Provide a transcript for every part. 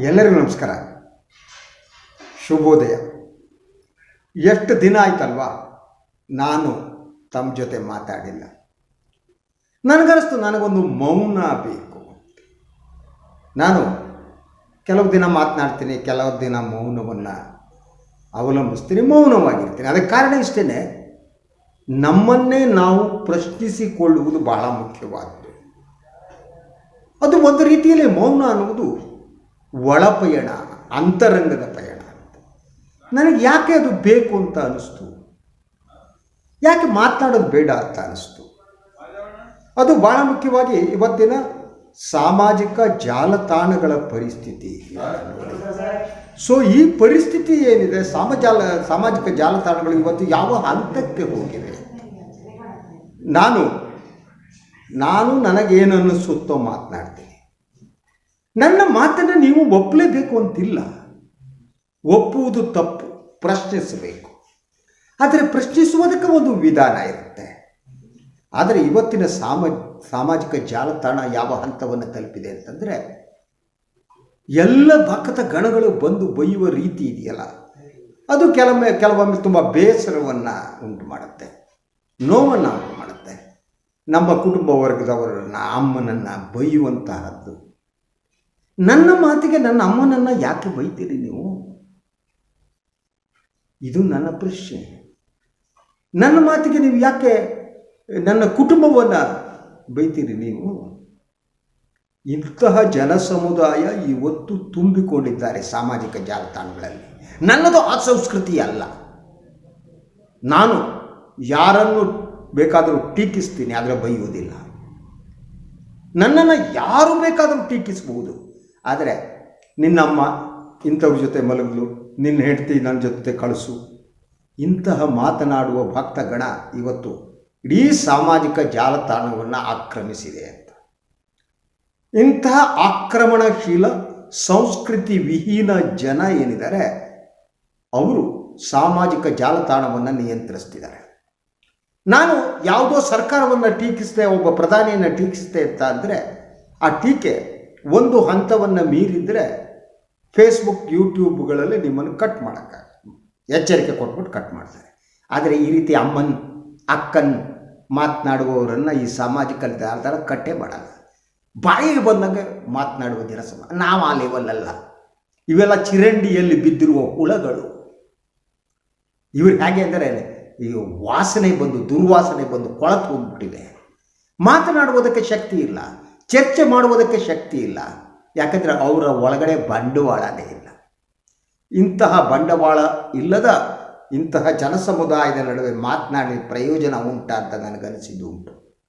ಎಲ್ಲರಿಗೂ ನಮಸ್ಕಾರ. ಶುಭೋದಯ. ಎಷ್ಟು ದಿನ ಆಯ್ತಲ್ವಾ? ನಾನು ತಮ್ಮ ಜೊತೆ ಮಾತಾಡಿಲ್ಲ. ನನಗನಿಸ್ತು ನನಗೊಂದು ಮೌನ ಬೇಕು. ನಾನು ಕೆಲವು ದಿನ ಮಾತನಾಡ್ತೀನಿ, ಕೆಲವು ದಿನ ಮೌನವನ್ನು ಅವಲಂಬಿಸ್ತೀನಿ, ಮೌನವಾಗಿರ್ತೀನಿ. ಅದಕ್ಕೆ ಕಾರಣ ಇಷ್ಟೇ ನಮ್ಮನ್ನೇ ನಾವು ಪ್ರಶ್ನಿಸಿಕೊಳ್ಳುವುದು ಬಹಳ ಮುಖ್ಯವಾದದ್ದು ಅದು ಒಂದು ರೀತಿಯಲ್ಲಿ ಮೌನ ಅನ್ನುವುದು ಒಳಪಯಣ, ಅಂತರಂಗದ ಪಯಣ ನನಗೆ ಯಾಕೆ ಅದು ಬೇಕು ಅಂತ ಅನಿಸ್ತು? ಯಾಕೆ ಮಾತನಾಡೋದು ಬೇಡ ಅಂತ ಅನಿಸ್ತು? ಅದು ಭಾಳ ಮುಖ್ಯವಾಗಿ ಇವತ್ತಿನ ಸಾಮಾಜಿಕ ಜಾಲತಾಣಗಳ ಪರಿಸ್ಥಿತಿ. ಸೊ ಈ ಪರಿಸ್ಥಿತಿ ಏನಿದೆ? ಸಾಮಜಾಲ ಸಾಮಾಜಿಕ ಜಾಲತಾಣಗಳು ಇವತ್ತು ಯಾವ ಹಂತಕ್ಕೆ ಹೋಗಿವೆ? ನಾನು ನಾನು ನನಗೇನು ಅನ್ನಿಸುತ್ತೋ ಮಾತನಾಡ್ತೀನಿ. ನನ್ನ ಮಾತನ್ನು ನೀವು ಒಪ್ಪಲೇಬೇಕು ಅಂತಿಲ್ಲ. ಒಪ್ಪುವುದು ತಪ್ಪು, ಪ್ರಶ್ನಿಸಬೇಕು. ಆದರೆ ಪ್ರಶ್ನಿಸುವುದಕ್ಕೆ ಒಂದು ವಿಧಾನ ಇರುತ್ತೆ. ಆದರೆ ಇವತ್ತಿನ ಸಾಮ, ಸಾಮಾಜಿಕ ಜಾಲತಾಣ ಯಾವ ಹಂತವನ್ನು ತಲುಪಿದೆ ಅಂತಂದರೆ, ಎಲ್ಲ ಭಕ್ತ ಗಣಗಳು ಬಂದು ಬೈಯುವ ರೀತಿ ಇದೆಯಲ್ಲ, ಅದು ಕೆಲವೊಮ್ಮೆ ಕೆಲವೊಮ್ಮೆ ತುಂಬ ಬೇಸರವನ್ನು ಉಂಟು ಮಾಡುತ್ತೆ, ನೋವನ್ನು ಉಂಟು ಮಾಡುತ್ತೆ. ನಮ್ಮ ಕುಟುಂಬ ವರ್ಗದವರನ್ನು, ಅಮ್ಮನನ್ನು ಬೈಯುವಂತಹದ್ದು. ನನ್ನ ಮಾತಿಗೆ ನನ್ನ ಅಮ್ಮನನ್ನು ಯಾಕೆ ಬೈತೀರಿ ನೀವು? ಇದು ನನ್ನ ಪ್ರಶ್ನೆ. ನನ್ನ ಮಾತಿಗೆ ನೀವು ಯಾಕೆ ನನ್ನ ಕುಟುಂಬವನ್ನು ಬೈತೀರಿ ನೀವು? ಇಂತಹ ಜನ ಸಮುದಾಯ ಇವತ್ತು ತುಂಬಿಕೊಂಡಿದ್ದಾರೆ ಸಾಮಾಜಿಕ ಜಾಲತಾಣಗಳಲ್ಲಿ. ನನ್ನದು ಆ ಸಂಸ್ಕೃತಿ ಅಲ್ಲ. ನಾನು ಯಾರನ್ನು ಬೇಕಾದರೂ ಟೀಕಿಸ್ತೀನಿ, ಆದರೆ ಬೈಯುವುದಿಲ್ಲ. ನನ್ನನ್ನು ಯಾರು ಬೇಕಾದರೂ ಟೀಕಿಸಬಹುದು? ಆದರೆ ನಿನ್ನಮ್ಮ ಇಂಥವ್ರ ಜೊತೆ ಮಲಗಲು, ನಿನ್ನ ಹೆಂಡತಿ ನನ್ನ ಜೊತೆ ಕಳಿಸು. ಇಂತಹ ಮಾತನಾಡುವ ಭಕ್ತಗಣ ಇವತ್ತು ಇಡೀ ಸಾಮಾಜಿಕ ಜಾಲತಾಣವನ್ನು ಆಕ್ರಮಿಸಿದೆ ಅಂತ. ಇಂತಹ ಆಕ್ರಮಣಶೀಲ ಸಂಸ್ಕೃತಿ ವಿಹೀನ ಜನ ಏನಿದ್ದಾರೆ, ಅವರು ಸಾಮಾಜಿಕ ಜಾಲತಾಣವನ್ನು ನಿಯಂತ್ರಿಸ್ತಿದ್ದಾರೆ. ನಾನು ಯಾವುದೋ ಸರ್ಕಾರವನ್ನು ಟೀಕಿಸಿದೆ, ಒಬ್ಬ ಪ್ರಧಾನಿಯನ್ನು ಟೀಕಿಸಿದೆ ಅಂತ ಅಂದರೆ ಆ ಟೀಕೆ ಒಂದು ಹಂತವನ್ನು ಮೀರಿದರೆ ಫೇಸ್ಬುಕ್ ಯೂಟ್ಯೂಬ್ಗಳಲ್ಲಿ ನಿಮ್ಮನ್ನು ಕಟ್ ಮಾಡೋಕ್ಕೆ ಎಚ್ಚರಿಕೆ ಕೊಟ್ಬಿಟ್ಟು ಕಟ್ ಮಾಡ್ತಾರೆ. ಆದರೆ ಈ ರೀತಿ ಅಮ್ಮನ್, ಅಕ್ಕನ್ ಮಾತನಾಡುವವರನ್ನು ಈ ಸಾಮಾಜಿಕ ಜಾಲತಾಣ ಕಟ್ಟೇ ಮಾಡಲ್ಲ. ಬಾಯಿಗೆ ಬಂದಂಗೆ ಮಾತನಾಡುವ ಜನ ಸಮ ನಾವು ಆ ಲೆವೆಲ್ಲ ಇವೆಲ್ಲ ಚಿರಂಡಿಯಲ್ಲಿ ಬಿದ್ದಿರುವ ಹುಳಗಳು. ಇವ್ರು ಹೇಗೆ ಅಂದರೆ, ಈ ವಾಸನೆ ಬಂದು, ದುರ್ವಾಸನೆ ಬಂದು ಕೊಳತು ಹೋಗ್ಬಿಟ್ಟಿದೆ. ಮಾತನಾಡುವುದಕ್ಕೆ ಶಕ್ತಿ ಇಲ್ಲ. ಚರ್ಚೆ ಮಾಡುವುದಕ್ಕೆ ಶಕ್ತಿ ಇಲ್ಲ. ಯಾಕಂದರೆ ಅವರ ಒಳಗಡೆ ಬಂಡವಾಳನೇ ಇಲ್ಲ. ಇಂತಹ ಬಂಡವಾಳ ಇಲ್ಲದ ಇಂತಹ ಜನಸಮುದಾಯದ ನಡುವೆ ಮಾತನಾಡಿ ಪ್ರಯೋಜನ ಉಂಟಾ ಅಂತ ನನಗನಿಸಿದ್ದು ಉಂಟು.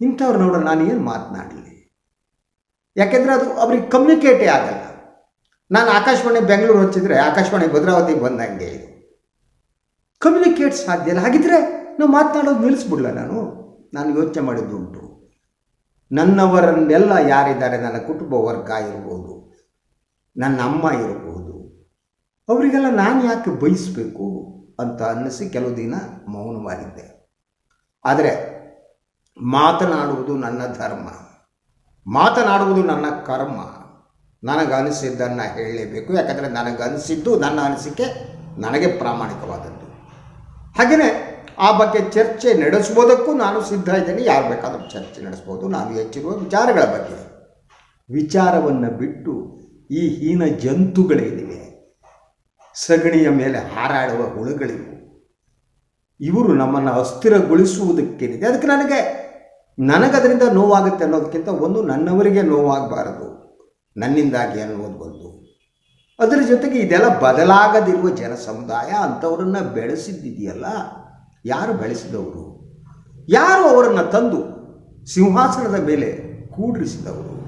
ಇಂಥವ್ರು ನೋಡೋ ನಾನು ಏನು ಮಾತನಾಡಲಿ? ಯಾಕೆಂದರೆ ಅದು ಅವ್ರಿಗೆ ಕಮ್ಯುನಿಕೇಟೇ ಆಗಲ್ಲ. ನಾನು ಆಕಾಶವಾಣಿ ಬೆಂಗಳೂರು ಹಚ್ಚಿದರೆ ಆಕಾಶವಾಣಿ ಭದ್ರಾವತಿಗೆ ಬಂದಂಗೆ ಇದು. ಕಮ್ಯುನಿಕೇಟ್ ಸಾಧ್ಯ ಇಲ್ಲ. ಹಾಗಿದ್ರೆ ನಾವು ಮಾತನಾಡೋದು ನಿಲ್ಲಿಸ್ಬಿಡಲ್ಲ ನಾನು? ನಾನು ಯೋಚನೆ ಮಾಡಿದ್ದು ಉಂಟು. ನನ್ನವರನ್ನೆಲ್ಲ ಯಾರಿದ್ದಾರೆ? ನನ್ನ ಕುಟುಂಬ ವರ್ಗ ಇರ್ಬೋದು. ನನ್ನ ಅಮ್ಮ ಇರಬಹುದು ಅವರಿಗೆಲ್ಲ ನಾನು ಯಾಕೆ ಬಯಸಬೇಕು ಅಂತ ಅನ್ನಿಸಿ ಕೆಲವು ದಿನ ಮೌನವಾಗಿದ್ದೆ. ಆದರೆ ಮಾತನಾಡುವುದು ನನ್ನ ಧರ್ಮ. ಮಾತನಾಡುವುದು ನನ್ನ ಕರ್ಮ. ನನಗನಿಸಿದ್ದನ್ನು ಹೇಳಲೇಬೇಕು. ಯಾಕಂದರೆ ನನಗನಿಸಿದ್ದು, ನನ್ನ ಅನಿಸಿಕೆ ನನಗೆ ಪ್ರಾಮಾಣಿಕವಾದದ್ದು. ಹಾಗೆಯೇ ಆ ಬಗ್ಗೆ ಚರ್ಚೆ ನಡೆಸ್ಬೋದಕ್ಕೂ ನಾನು ಸಿದ್ಧ ಇದ್ದೇನೆ. ಯಾರು ಬೇಕಾದರೂ ಚರ್ಚೆ ನಡೆಸ್ಬೋದು. ನಾನು ಹೆಚ್ಚಿರುವ ವಿಚಾರಗಳ ಬಗ್ಗೆ. ವಿಚಾರವನ್ನು ಬಿಟ್ಟು ಈ ಹೀನ ಜಂತುಗಳೇನಿವೆ, ಸಗಣಿಯ ಮೇಲೆ ಹಾರಾಡುವ ಹುಳುಗಳಿವು, ಇವರು ನಮ್ಮನ್ನು ಅಸ್ಥಿರಗೊಳಿಸುವುದಕ್ಕೇನಿದೆ. ಅದಕ್ಕೆ ನನಗೆ, ನನಗದರಿಂದ ನೋವಾಗುತ್ತೆ ಅನ್ನೋದಕ್ಕಿಂತ ಒಂದು ನನ್ನವರಿಗೆ ನೋವಾಗಬಾರದು. ನನ್ನಿಂದಾಗಿ ಅನ್ನೋದು ಬಂದು. ಅದರ ಜೊತೆಗೆ ಇದೆಲ್ಲ ಬದಲಾಗದಿರುವ ಜನ ಸಮುದಾಯ ಅಂಥವರನ್ನು ಬೆಳೆಸಿದ್ದಿದೆಯಲ್ಲ? ಯಾರು ಬೆಳೆಸಿದವರು? ಯಾರು ಅವರನ್ನು ತಂದು ಸಿಂಹಾಸನದ ಮೇಲೆ ಕೂಡಿಸಿದವರು?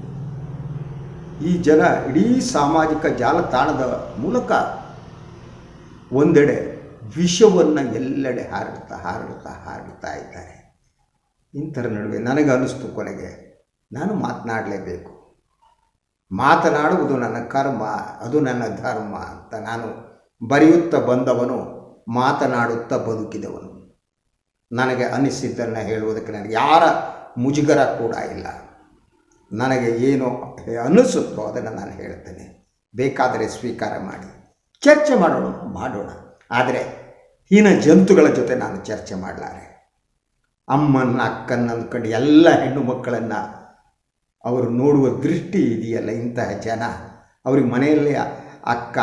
ಈ ಜನ ಇಡೀ ಸಾಮಾಜಿಕ ಜಾಲತಾಣದ ಮೂಲಕ ಒಂದೆಡೆ ವಿಷವನ್ನು ಎಲ್ಲೆಡೆ ಹಾರಡ್ತಾ ಹಾರಡ್ತಾ ಹಾರಡ್ತಾ ಇದ್ದಾರೆ. ಇಂಥರ ನಡುವೆ ನನಗೆ ಅನ್ನಿಸ್ತು ಕೊನೆಗೆ. ನಾನು ಮಾತನಾಡಲೇಬೇಕು. ಮಾತನಾಡುವುದು ನನ್ನ ಕರ್ಮ, ಅದು ನನ್ನ ಧರ್ಮ ಅಂತ ನಾನು ಬರೆಯುತ್ತಾ ಬಂದವನು, ಮಾತನಾಡುತ್ತಾ ಬದುಕಿದವನು. ನನಗೆ ಅನಿಸಿದ್ದನ್ನು ಹೇಳುವುದಕ್ಕೆ ನನಗೆ ಯಾರ ಮುಜುಗರ ಕೂಡ ಇಲ್ಲ. ನನಗೆ ಏನು ಅನಿಸುತ್ತೋ ಅದನ್ನು ನಾನು ಹೇಳ್ತೇನೆ. ಬೇಕಾದರೆ ಸ್ವೀಕಾರ ಮಾಡಿ. ಚರ್ಚೆ ಮಾಡೋಣ ಮಾಡೋಣ. ಆದರೆ ಹೀನ ಜಂತುಗಳ ಜೊತೆ ನಾನು ಚರ್ಚೆ ಮಾಡಲಾರೆ. ಅಮ್ಮನ ಅಕ್ಕನ್ನ ಅಂದ್ಕೊಂಡು ಎಲ್ಲ ಹೆಣ್ಣು ಮಕ್ಕಳನ್ನು ಅವರು ನೋಡುವ ದೃಷ್ಟಿ ಇದೆಯಲ್ಲ ಇಂತಹ ಜನ. ಅವ್ರಿಗೆ ಮನೆಯಲ್ಲೇ ಅಕ್ಕ,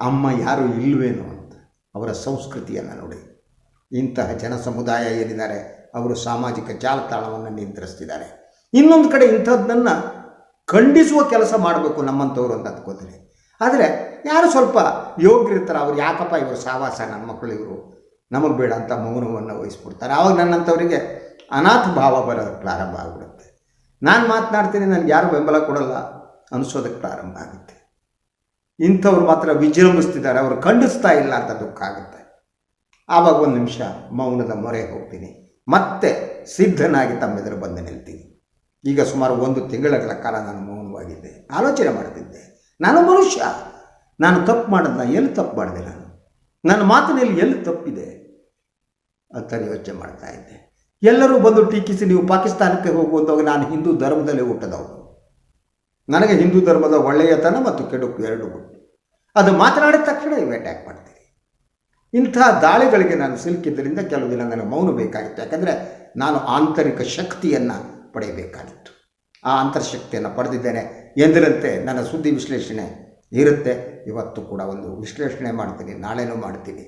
ಅಮ್ಮ ಯಾರೂ ಇಲ್ವೇನೋ ಅಂತ ಅವರ ಸಂಸ್ಕೃತಿಯನ್ನು ನೋಡಿ. ಇಂತಹ ಜನ ಸಮುದಾಯ ಏನಿದ್ದಾರೆ, ಅವರು ಸಾಮಾಜಿಕ ಜಾಲತಾಣವನ್ನು ನಿಯಂತ್ರಿಸ್ತಿದ್ದಾರೆ. ಇನ್ನೊಂದು ಕಡೆ ಇಂಥದ್ದನ್ನು ಖಂಡಿಸುವ ಕೆಲಸ ಮಾಡಬೇಕು ನಮ್ಮಂಥವ್ರು ಅಂತ ಅಂದ್ಕೋತೀನಿ ಆದರೆ ಯಾರು ಸ್ವಲ್ಪ ಯೋಗ್ಯರಿರ್ತಾರೆ ಅವ್ರು ಯಾಕಪ್ಪ ಇವರು ಸಾವಾಸ ನನ್ನ ಮಕ್ಕಳು ಇವರು? ನಮಗೆ ಬೇಡ ಅಂತ ಮೌನವನ್ನು ವಹಿಸ್ಬಿಡ್ತಾರೆ. ಆವಾಗ ನನ್ನಂಥವರಿಗೆ ಅನಾಥ ಭಾವ ಬರೋದಕ್ಕೆ ಪ್ರಾರಂಭ ಆಗಿಬಿಡುತ್ತೆ. ನಾನು ಮಾತನಾಡ್ತೀನಿ, ನನಗೆ ಯಾರು ಬೆಂಬಲ ಕೊಡಲ್ಲ ಅನಿಸೋದಕ್ಕೆ ಪ್ರಾರಂಭ ಆಗುತ್ತೆ. ಇಂಥವ್ರು ಮಾತ್ರ ವಿಜೃಂಭಿಸ್ತಿದ್ದಾರೆ, ಅವರು ಖಂಡಿಸ್ತಾ ಇಲ್ಲ ಅಂತ ದುಃಖ ಆಗುತ್ತೆ. ಆವಾಗ ಒಂದು ನಿಮಿಷ ಮೌನದ ಮೊರೆ ಹೋಗ್ತೀನಿ. ಮತ್ತೆ ಸಿದ್ಧನಾಗಿ ತಮ್ಮೆದುರು ಬಂದು ನಿಲ್ತೀನಿ. ಈಗ ಸುಮಾರು ಒಂದು ತಿಂಗಳ ಕಾಲ ನಾನು ಮೌನವಾಗಿದ್ದೆ. ಆಲೋಚನೆ ಮಾಡ್ತಿದ್ದೆ. ನಾನು ಮನುಷ್ಯ. ನಾನು ತಪ್ಪು ಮಾಡಿದ್ನ ಎಲ್ಲಿ ತಪ್ಪು ಮಾಡಿದೆ ನಾನು? ನನ್ನ ಮಾತಿನಲ್ಲಿ ಎಲ್ಲಿ ತಪ್ಪಿದೆ? ಅಂತ ಯೋಚನೆ ಮಾಡ್ತಾ ಇದ್ದೆ. ಎಲ್ಲರೂ ಬಂದು ಟೀಕಿಸಿ ನೀವು ಪಾಕಿಸ್ತಾನಕ್ಕೆ ಹೋಗುವಂತಾಗ ನಾನು ಹಿಂದೂ ಧರ್ಮದಲ್ಲಿ ಹುಟ್ಟದವನು. ನನಗೆ ಹಿಂದೂ ಧರ್ಮದ ಒಳ್ಳೆಯತನ ಮತ್ತು ಕೆಡುಕು ಎರಡು ಅದು ಮಾತನಾಡಿದ ತಕ್ಷಣ ಇವು ಅಟ್ಯಾಕ್ ಮಾಡ್ತೀನಿ ಇಂಥ ದಾಳಿಗಳಿಗೆ ನಾನು ಸಿಲುಕಿದ್ದರಿಂದ ಕೆಲವು ದಿನ ನನಗೆ ಮೌನ ಬೇಕಾಗಿತ್ತು. ಯಾಕಂದರೆ ನಾನು ಆಂತರಿಕ ಶಕ್ತಿಯನ್ನು ಪಡೆಯಬೇಕಾಗಿತ್ತು. ಆ ಅಂತರ್ಶಕ್ತಿಯನ್ನು ಪಡೆದಿದ್ದೇನೆ ಎಂದಿರಂತೆ ನನ್ನ ಸುದ್ದಿ ವಿಶ್ಲೇಷಣೆ ಇರುತ್ತೆ. ಇವತ್ತು ಕೂಡ ಒಂದು ವಿಶ್ಲೇಷಣೆ ಮಾಡ್ತೀನಿ, ನಾಳೆನೂ ಮಾಡ್ತೀನಿ.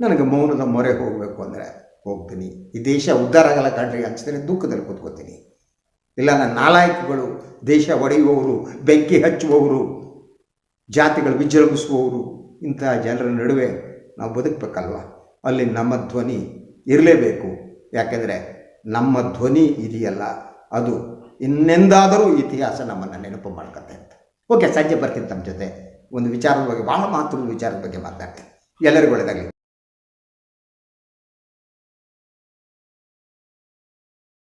ನನಗೆ ಮೌನದ ಮೊರೆ ಹೋಗಬೇಕು ಅಂದರೆ ಹೋಗ್ತೀನಿ. ಈ ದೇಶ ಉದ್ಧಾರ ಆಗಲ್ಲ ಕಂಡ್ರಿ ಅನ್ಸಿದ್ರೆ ದುಃಖದಲ್ಲಿ ಕೂತ್ಕೋತೀನಿ. ಇಲ್ಲ, ನನ್ನ ನಾಲಾಯಕಗಳು ದೇಶ ಒಡೆಯುವವರು, ಬೆಂಕಿ ಹಚ್ಚುವವರು, ಜಾತಿಗಳು ವಿಜೃಂಭಿಸುವವರು ಇಂತಹ ಜನರ ನಡುವೆ ನಾವು ಬದುಕಬೇಕಲ್ವ? ಅಲ್ಲಿ ನಮ್ಮ ಧ್ವನಿ ಇರಲೇಬೇಕು. ಯಾಕೆಂದರೆ ನಮ್ಮ ಧ್ವನಿ ಇದೆಯಲ್ಲ, ಅದು ಇನ್ನೆಂದಾದರೂ ಇತಿಹಾಸ ನಮ್ಮನ್ನು ನೆನಪು ಮಾಡ್ಕತ್ತೆ ಅಂತ. ಓಕೆ ಸಂಜೆ ಬರ್ತೀನಿ ತಮ್ಮ ಜೊತೆ. ಒಂದು ವಿಚಾರದ ಬಗ್ಗೆ ಭಾಳ ಮಾತ್ರ ವಿಚಾರದ ಬಗ್ಗೆ ಮಾತಾಡ್ತೀನಿ. ಎಲ್ಲರಿಗೂ ಒಳ್ಳೆಯದಾಗಲಿ